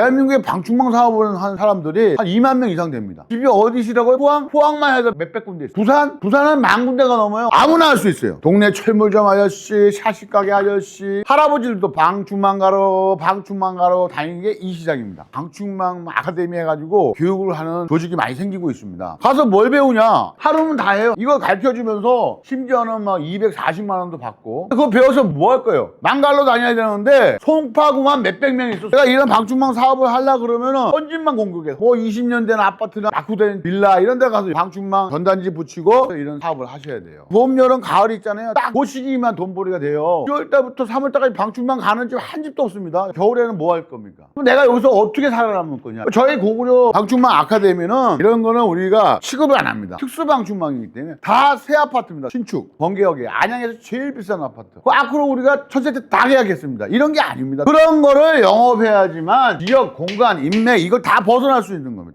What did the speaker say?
대한민국에 방충망 사업을 하는 사람들이 한 2만 명 이상 됩니다. 집이 어디시라고요? 포항? 포항만 해도 몇백 군데 있어요. 부산? 부산은 만 군데가 넘어요. 아무나 할 수 있어요. 동네 철물점 아저씨, 샤식 가게 아저씨, 할아버지들도 방충망 가러, 방충망 가러 다니는 게 이 시장입니다. 방충망 아카데미 해가지고 교육을 하는 조직이 많이 생기고 있습니다. 가서 뭘 배우냐? 하루는 다 해요. 이거 가르쳐주면서 심지어는 막 240만 원도 받고 그거 배워서 뭐 할 거예요? 망갈로 다녀야 되는데 송파구만 몇백 명 있어. 내가 이런 방충망 사업 을 하려 그러면은 헌집만 공격해. 뭐 20년 된 아파트나 낙후된 빌라 이런 데 가서 방충망 전단지 붙이고 이런 사업을 하셔야 돼요. 봄, 여름, 가을 있잖아요. 딱그 시기만 돈벌이가 돼요. 6월 달부터 3월 달까지 방충망 가는 집 한 집도 없습니다. 겨울에는 뭐 할 겁니까? 내가 여기서 어떻게 살아남을 거냐? 저희 고구려 방충망 아카데미는 이런 거는 우리가 취급을 안 합니다. 특수 방충망이기 때문에 다 새 아파트입니다. 신축, 번개역에 안양에서 제일 비싼 아파트. 그 앞으로 우리가 첫째 다 계약했습니다. 이런 게 아닙니다. 그런 거를 영업해야지만 지역, 공간, 인맥 이걸 다 벗어날 수 있는 겁니다.